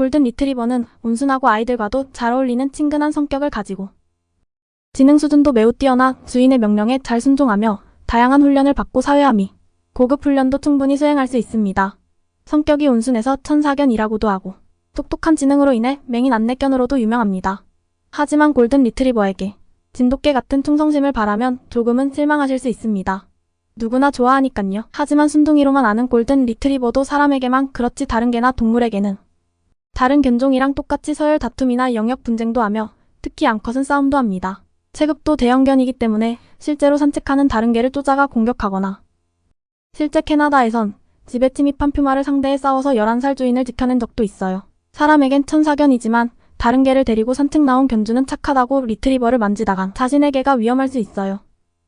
골든 리트리버는 온순하고 아이들과도 잘 어울리는 친근한 성격을 가지고 지능 수준도 매우 뛰어나 주인의 명령에 잘 순종하며 다양한 훈련을 받고 사회함이 고급 훈련도 충분히 수행할 수 있습니다. 성격이 온순해서 천사견이라고도 하고 똑똑한 지능으로 인해 맹인 안내견으로도 유명합니다. 하지만 골든 리트리버에게 진돗개 같은 충성심을 바라면 조금은 실망하실 수 있습니다. 누구나 좋아하니깐요. 하지만 순둥이로만 아는 골든 리트리버도 사람에게만 그렇지 다른 개나 동물에게는 다른 견종이랑 똑같이 서열 다툼이나 영역 분쟁도 하며 특히 암컷은 싸움도 합니다. 체급도 대형견이기 때문에 실제로 산책하는 다른 개를 쫓아가 공격하거나 실제 캐나다에선 집에 침입한 퓨마를 상대해 싸워서 11살 주인을 지켜낸 적도 있어요. 사람에겐 천사견이지만 다른 개를 데리고 산책 나온 견주는 착하다고 리트리버를 만지다간 자신의 개가 위험할 수 있어요.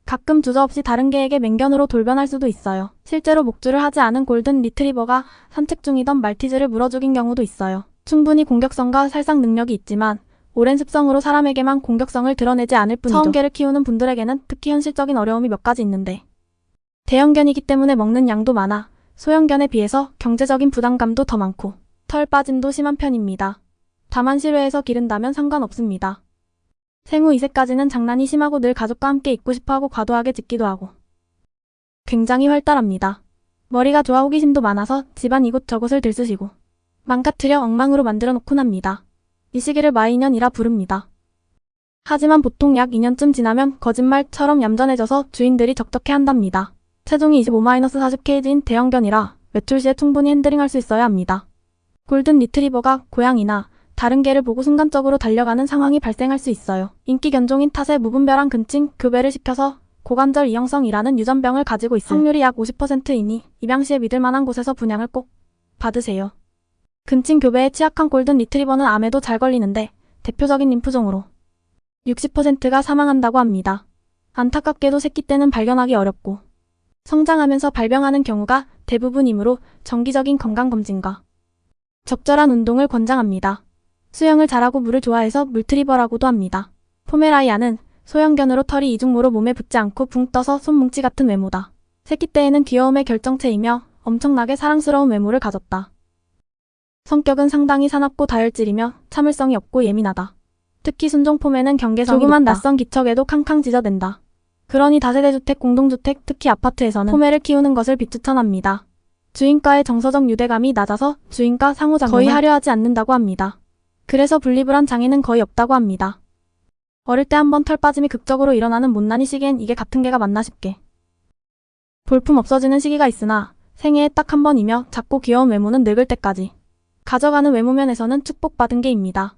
가끔 주저없이 다른 개에게 맹견으로 돌변할 수도 있어요. 실제로 목줄을 하지 않은 골든 리트리버가 산책 중이던 말티즈를 물어 죽인 경우도 있어요. 충분히 공격성과 살상 능력이 있지만 오랜 습성으로 사람에게만 공격성을 드러내지 않을 뿐이죠. 개를 키우는 분들에게는 특히 현실적인 어려움이 몇 가지 있는데 대형견이기 때문에 먹는 양도 많아 소형견에 비해서 경제적인 부담감도 더 많고 털 빠짐도 심한 편입니다. 다만 실외에서 기른다면 상관없습니다. 생후 2세까지는 장난이 심하고 늘 가족과 함께 있고 싶어하고 과도하게 짖기도 하고 굉장히 활달합니다. 머리가 좋아 호기심도 많아서 집안 이곳저곳을 들쑤시고 망가뜨려 엉망으로 만들어 놓곤 합니다. 이 시기를 마이년이라 부릅니다. 하지만 보통 약 2년쯤 지나면 거짓말처럼 얌전해져서 주인들이 적적해 한답니다. 체중이 25-40kg인 대형견이라 외출 시에 충분히 핸들링할 수 있어야 합니다. 골든 리트리버가 고양이나 다른 개를 보고 순간적으로 달려가는 상황이 발생할 수 있어요. 인기 견종인 탓에 무분별한 근친 교배를 시켜서 고관절 이형성이라는 유전병을 가지고 있을 확률이 약 50%이니 입양 시에 믿을 만한 곳에서 분양을 꼭 받으세요. 근친 교배에 취약한 골든 리트리버는 암에도 잘 걸리는데 대표적인 림프종으로 60%가 사망한다고 합니다. 안타깝게도 새끼 때는 발견하기 어렵고 성장하면서 발병하는 경우가 대부분이므로 정기적인 건강검진과 적절한 운동을 권장합니다. 수영을 잘하고 물을 좋아해서 물트리버라고도 합니다. 포메라이아는 소형견으로 털이 이중모로 몸에 붙지 않고 붕 떠서 손뭉치 같은 외모다. 새끼 때에는 귀여움의 결정체이며 엄청나게 사랑스러운 외모를 가졌다. 성격은 상당히 사납고 다혈질이며 참을성이 없고 예민하다. 특히 순종 폼에는 경계성이 조그만 높다. 낯선 기척에도 캉캉 짖어댄다. 그러니 다세대 주택, 공동주택, 특히 아파트에서는 포메를 키우는 것을 비추천합니다. 주인과의 정서적 유대감이 낮아서 주인과 상호작용을 거의 하려 하지 않는다고 합니다. 그래서 분리불안 장애는 거의 없다고 합니다. 어릴 때 한번 털 빠짐이 극적으로 일어나는 못난이 시기엔 이게 같은 개가 맞나 싶게. 볼품 없어지는 시기가 있으나 생애에 딱 한 번이며 작고 귀여운 외모는 늙을 때까지. 가져가는 외모면에서는 축복받은 개입니다.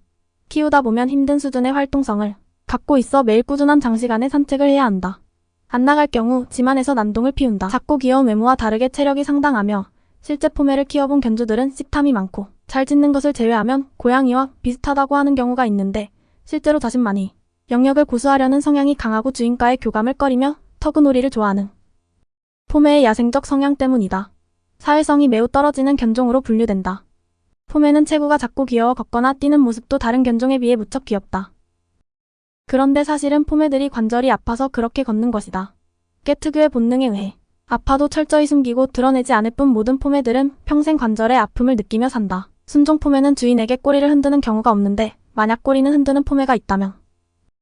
키우다 보면 힘든 수준의 활동성을 갖고 있어 매일 꾸준한 장시간의 산책을 해야 한다. 안 나갈 경우 집안에서 난동을 피운다. 작고 귀여운 외모와 다르게 체력이 상당하며 실제 포메를 키워본 견주들은 식탐이 많고 잘 짖는 것을 제외하면 고양이와 비슷하다고 하는 경우가 있는데 실제로 자신만이 영역을 고수하려는 성향이 강하고 주인과의 교감을 꺼리며 터그놀이를 좋아하는 포메의 야생적 성향 때문이다. 사회성이 매우 떨어지는 견종으로 분류된다. 포메는 체구가 작고 귀여워 걷거나 뛰는 모습도 다른 견종에 비해 무척 귀엽다. 그런데 사실은 포메들이 관절이 아파서 그렇게 걷는 것이다. 꽤 특유의 본능에 의해 아파도 철저히 숨기고 드러내지 않을 뿐 모든 포메들은 평생 관절의 아픔을 느끼며 산다. 순종 포메는 주인에게 꼬리를 흔드는 경우가 없는데 만약 꼬리는 흔드는 포메가 있다면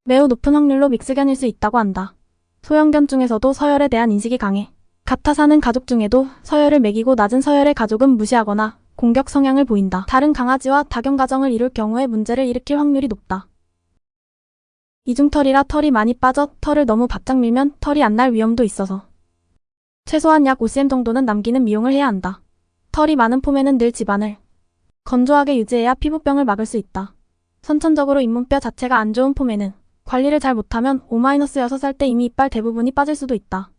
매우 높은 확률로 믹스견일 수 있다고 한다. 소형견 중에서도 서열에 대한 인식이 강해 같아 사는 가족 중에도 서열을 매기고 낮은 서열의 가족은 무시하거나 공격 성향을 보인다. 다른 강아지와 다견 가정을 이룰 경우에 문제를 일으킬 확률이 높다. 이중털이라 털이 많이 빠져 털을 너무 바짝 밀면 털이 안 날 위험도 있어서 최소한 약 5cm 정도는 남기는 미용을 해야 한다. 털이 많은 폼에는 늘 집안을 건조하게 유지해야 피부병을 막을 수 있다. 선천적으로 잇몸뼈 자체가 안 좋은 폼에는 관리를 잘 못하면 5-6살 때 이미 이빨 대부분이 빠질 수도 있다.